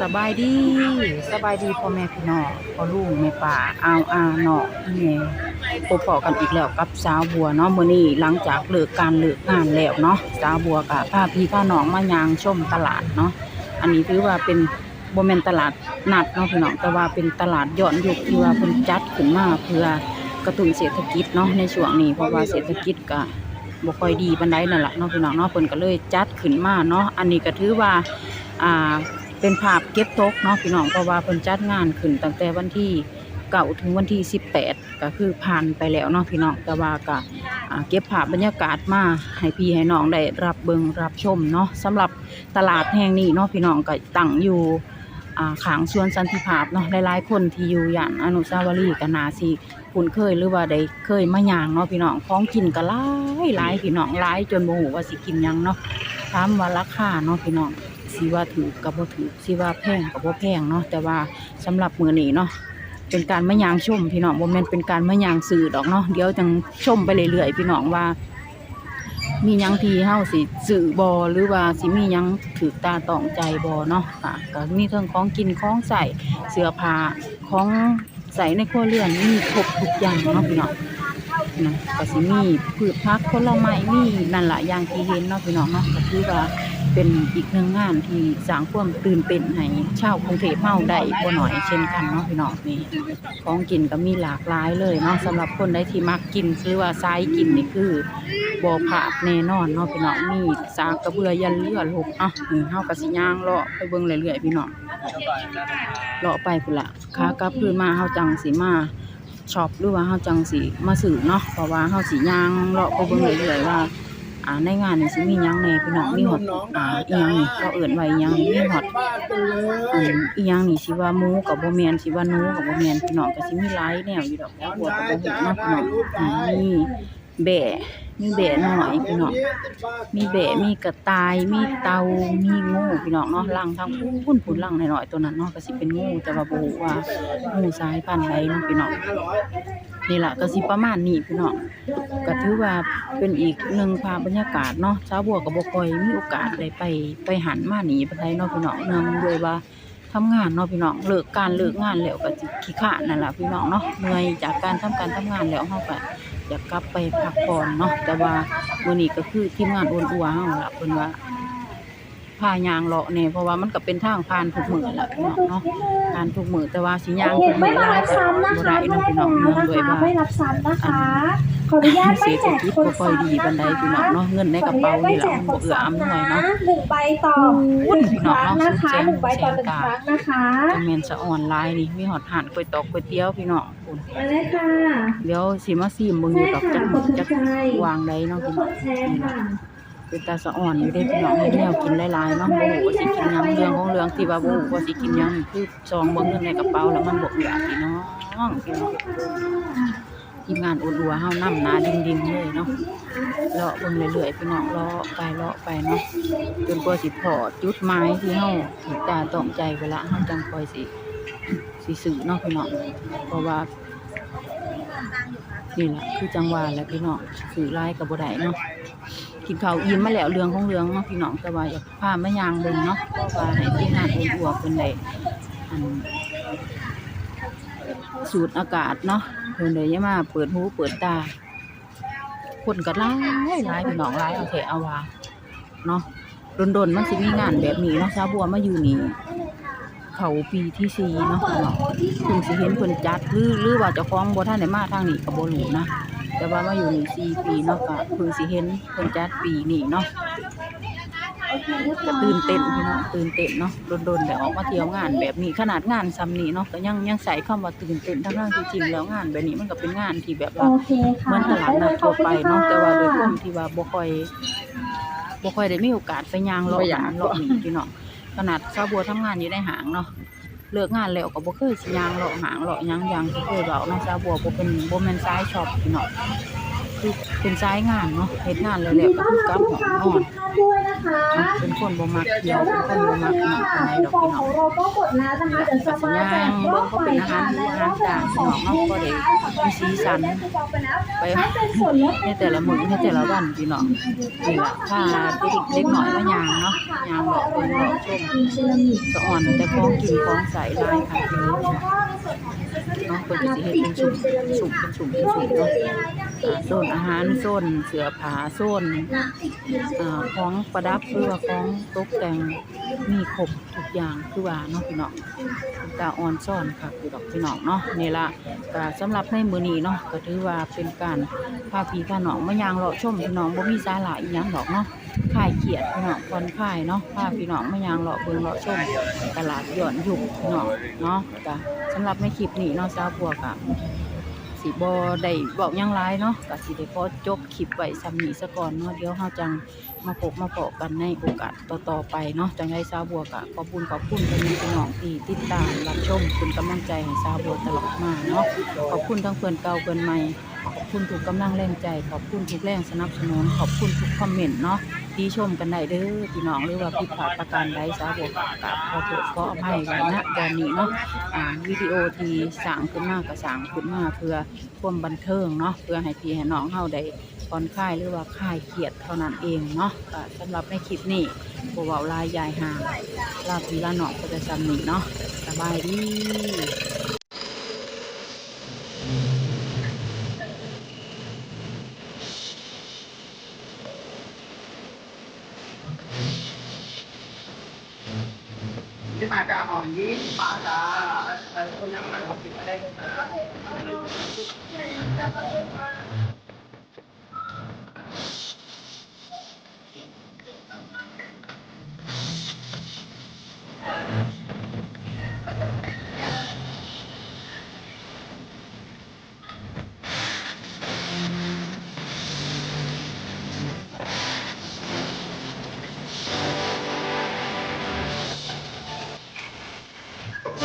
สบายดีสบายดีพ่อแม่พี่น้องพ่อลุงแม่ป่าอาวอาเนาะอีแม่พบปะกันอีกแล้วกับสาวบัวเนาะมื้อนี้หลังจากเลิกการเลิกงานแล้วเนาะสาวบัวก็พาพี่พาน้องมายางชมตลาดเนาะอันนี้ถือว่าเป็นโบ่แมนตลาดนัดเนาะพี่น้องแต่ว่าเป็นตลาดย้อนยุคที่ว่าเพิ่นจัดขึ้นมาเพื่อกระตุ้นเศรษฐกิจเนาะในช่วงนี้เพราะว่าเศรษฐกิจก็บ่ค่อยดีปานใดนั่นแหละเนาะพี่น้องเนาะเพิ่นก็เลยจัดขึ้นมาเนาะอันนี้ก็ถือว่าอ่า เป็นภาพเก็บตกเนาะพี่น้องเพราะว่าเพิ่นจัดงานขึ้นตั้งแต่วันที่เก่าถึงวันที่ 18 ก็คือผ่านไปแล้วเนาะพี่น้องแต่ว่าก็เก็บภาพบรรยากาศมาให้พี่ให้น้องได้รับเบิงรับชมเนาะสำหรับตลาดแห่งนี้เนาะพี่น้องก็ตั้งอยู่ขางสวนสันติภาพเนาะหลายๆคนที่อยู่ย่านอนุสาวรีย์กนาสิคุ้นเคยหรือว่าได้เคยมาย่างเนาะพี่น้องของกินก็หลายหลายพี่น้องหลายจนบ่ฮู้ว่าสิกินยังเนาะถามว่าราคาเนาะพี่น้อง สิว่าถือกับบ่ถือสิว่าแพงกับบ่แพงเนาะแต่ว่าสำหรับมื้อนี้เนาะเป็นการมายางชมพี่น้องบ่แม่นเป็นการมายางสื่อดอกเนาะเดี๋ยวจังชมไปเรื่อยๆพี่น้องว่า มียังทีเฮาสิสื่อบ่หรือว่าสิมียังถูกตาต้องใจบ่เนาะค่ะก็มีเทั้งของกินของใส่เสื้อผ้าของใส่ในครัวเรือนมีครบทุกอย่างเนาะพี่น้องนะก็สิมีพืชผักผลไม้มีนั่นแหละอย่างที่เห็นเนาะพี่น้องเนาะก็คือว่า เป็นอีกหนึ่งงานที่สร้างความตื่นเต้นให้ชาวกรุงเทพเฮาได้บ่น้อยเช่นกันเนาะพี่น้องนี่ของกินก็มีหลากหลายเลยเนาะสำหรับคนใดที่มักกินหรือว่าสายกินนี่คือบ่พลาดแน่นอนเนาะพี่น้องมีสากกระเบือยันเรือลบอะนี่เฮาก็สิย่างเลาะไปเบิ่งเรื่อยๆพี่น้องเลาะไปพุ่นละขากลับคืนมาเฮาจังสิมาช็อปหรือว่าเฮาจังสิมาซื้อเนาะเพราะว่าเฮาสิย่างเลาะไปเบิ่งเรื่อยๆว่า อ่าในงานนี่สิมีหยังแหน่พี่น้องมีฮอดอ่าอีหยังนี่เขาเอิ้นว่าอีหยังนี่มีฮอดอันอีหยังนี่สิว่าหมูกับบ่แม่นสิว่าหนูกับบ่แม่นพี่น้องก็สิมีหลายแนวอยู่ดอกหัวกับบ่ฮู้เนาะพี่น้องอ่ามีแบะมีแบะหน้อยพี่น้องมีแบะมีกระต่ายมีเต่ามีงูพี่น้องเนาะลังทางพุ่นพุ่นลังน้อยๆตัวนั้นเนาะก็สิเป็นงูแต่ว่าบ่ฮู้ว่างูสายพันธุ์ใดเนาะพี่น้อง นี่แหละก็สิประมาณนี้พี่น้องก็ถือว่าเป็นอีกหนึ่งภาพบรรยากาศเนาะชาวบัวก็บ่ค่อยมีโอกาสได้ไปไปหันมาหนีปานใดเนาะพี่น้องเนื่องด้วยว่าทำงานเนาะพี่น้องเลิกการเลิกงานแล้วก็สิขี้ขลานั่นแหละพี่น้องเนาะเหนื่อยจากการทำการทำงานแล้วเฮาก็อยากกลับไปพักผ่อนเนาะแต่ว่ามื้อนี้ก็คือทีมงานโอนอัวเฮาล่ะเพิ่นว่า พายางเลาะแน่เพราะว่ามันก็เป็นทางผ่านทุกมื้อล่ะพี่น้องเนาะผ่านทุกมื้อแต่ว่าสิย่างทุกมื้ไม่อมาหลายรับก็ซ้ำนะบ่คะได้เนาะพี่น้องเนื่องด้วยนะคะว่าไม่รับซ้ำนะคะ ขออนุญาตเศรไม่ษฐแจกกิจคนบ่ค่อยดีปานใดพี่น้องเนาะเงินในกระเป๋านี่แหละมันบ่เอื้ออำนวยเนาะ หนึ่งใบต่อหนึ่งครั้งนะคะพี่หน้นึ่องงใบเนาะต่อหนึ่งครั้งนะคะจะแม่นสะอ่อนหลายนี่มีฮอดหานก๋วยตอกก๋วยเตี๋ยวพี่น้องคุณมาเลยค่ะ เดี๋ยวสิมาซิมเบิ่งอยู่ดอกจักหมึกจักวางใดเนาะกพี่น้องดแชร์ค่ะ เป็นตาสะอ่อนอยู่ได้พี่น้องให้แนวกินหลายๆเนาะบ่ฮู้ว่าสิกินยังเรื่องของเรื่องที่ว่าบ่ฮู้ว่าสิกินยังคือซองเบิ่งเงินในกระเป๋าแล้วมันบ่เอื้อพี่น้องพี่น้องทีมงานอุ่นอัวเฮานํหนาดิ่งๆเลยเนาะเลาะเบิ่งเรื่อยๆพี่น้องเลาะไปเลาะไปเนาะจนกว่าสิพอจุดหมายที่เฮาถูกตาต้องใจเวลาเฮาจังคอยสิสิซื้อเนาะพี่น้องเพราะว่านี่แหละคือจังหวะแหละพี่น้องซื้อหลายก็บ่ได้เนาะ กินข้าวอิ่มมาแล้วเรื่องของเรื่องเนาะพี่น้องแต่ว่าอยากพามายางเบิ่งเนาะพราะว่าให้ที่งานอุ่นอัวเพิ่นได้อันสูดอากาศเนาะเพิ่นได้อย่ามาเปิดหูเปิดตา คนก็หลายหลายพี่น้องหลายเอาแท้เอาว่าเนาะดนๆมันสิมีงานแบบนี้เนาะชาวบัวมาอยู่นี่เขาปีที่สี่เนาะพี่น้องเพิ่งสิเห็นเพิ่นจัดหรือหรือว่าเจ้าของบ่ทันได้มาทางนี้ก็บ่รู้นะ แต่ว่ามาอยู่นี่สี่ปีเนาะก็เพิ่งสิเห็นเพิ่นจัดปีนี้เนาะก็ตื่นเต้นพี่น้องตื่นเต้นเนาะดนๆได้ออกมาเที่ยวงานแบบนี้ขนาดงานซ้ำนี้เนาะก็ยังยังใส่คำว่าตื่นเต้นทั้งๆที่จริงแล้วงานแบบนี้มันก็เป็นงานที่แบบโอว่าเคค่ะเหมือนตลาดนัดทั่วไปเนาะแต่ว่าโดยความที่ว่าบ่ค่อยบ่ค่อยได้มีโอกาสไปย่างเลาะหางเลาะนี่พี่น้องขนาดชาวบัวทำงานอยู่ในห้างเนาะ เลิกงานแล้วก็บ่เคยสิย่างเลาะหางเลาะหยังอย่างที่เคยเว้าเนาะชาวบัวบ่เป็นบ่แม่นสายช็อปพี่น้อง คือเป็นสายงานเนาะเฮ็ดงานแล้วยินแล้วดีก็ต้อนคือรับกลับลูกห้องค้านนอนทุกท่านด้วยนะคะเป็นคนบ่มักเที่ยเดี๋ยววเป็นเราคนบ่มักตอนหนี้นักค่ะปานใดดอกคูปพี่องน้อของงเราก็หมดแล้วนะคะเดี๋ยวจะมาแจกรอบใหม่ค่ะในรอบละสองคูนะคะสำหรับใครที่ได้คูปองไปแล้วไปใช้เป็นส่วนลดในแต่ละมื้อในแต่ละวันพี่น้องนี่ล่ะถ้าเด็กเด็กน้อยมายางเนาะยางเลาะเบิ่งเลาะชมสะอ่อนแต่ของกินของใส่ลายค่ะทีนี้ค่ะ เพิ่นสิเฮ็ดเป็นสุ่มสุ่มเป็นสุ่มเป็นสุ่มเนาะอ่าโซนอาหารโซนเสื้อผ้าโซนอ่าของประดับหรือว่าของตกแต่งมีครบทุกอย่างคือว่าเนาะพี่น้องตาออนซ่อนค่ะพี่ดอกพี่น้องเนาะนี่ละก็สำหรับในมื้อนี้เนาะก็ถือว่าเป็นการพาพี่พาน้องมายางเลาะชมพี่น้องบ่มีสาระอีหยังดอกเนาะายเครียดพี่น้องผ่อนคลายเนาะพาพี่น้องมายางเลาะเบิงเลาะชมตลาดย้อนยุคพี่น้องเนาะก็สำหรับในคลิปนี้เนาะสาวบัวก็สิบ่ได้บอกยังหลายเนาะก็สิได้ขอจบคลิปไว้ซ้ำนี้ซะก่อนเนาะเดี๋ยวเฮาจังมาพบมาพบกันในโอกาสต่อๆไปเนาะจังไดสาวบัวก็ขอบคุณขอบคุณพี่พี่น้องที่ติดตามรับชมเป็นกำลังใจให้สาวบัวตลอดมาเนาะขอบคุณทั้งเพื่อนเก่าเพื่อนใหม่ขอบคุณทุกกำลังแรงใจ ขอบคุณทุกแรงสนับสนุน ขอบคุณทุกคอมเมนต์เนาะ ที่ชมกันได้เด้อพี่น้องหรือว่าผิดพลาดประการใดสาวบัวก็กราบขอโทษขออภัยไว้ณตอนนี้เนาะอ่าวิดีโอที่สร้างขึ้นมาก็สร้างขึ้นมาเพื่อความบันเทิงเนาะเพื่อให้พี่ให้น้องเฮาได้ผ่อนคลายหรือว่าคลายเครียดเท่านั้นเองเนาะก็สำหรับในคลิปนี้บ่เว้าลายยายหางลาพี่ลาน้องก็จะซ้ำนี้เนาะสบายดี nhưng mà cả hòn với bảo là ở đây.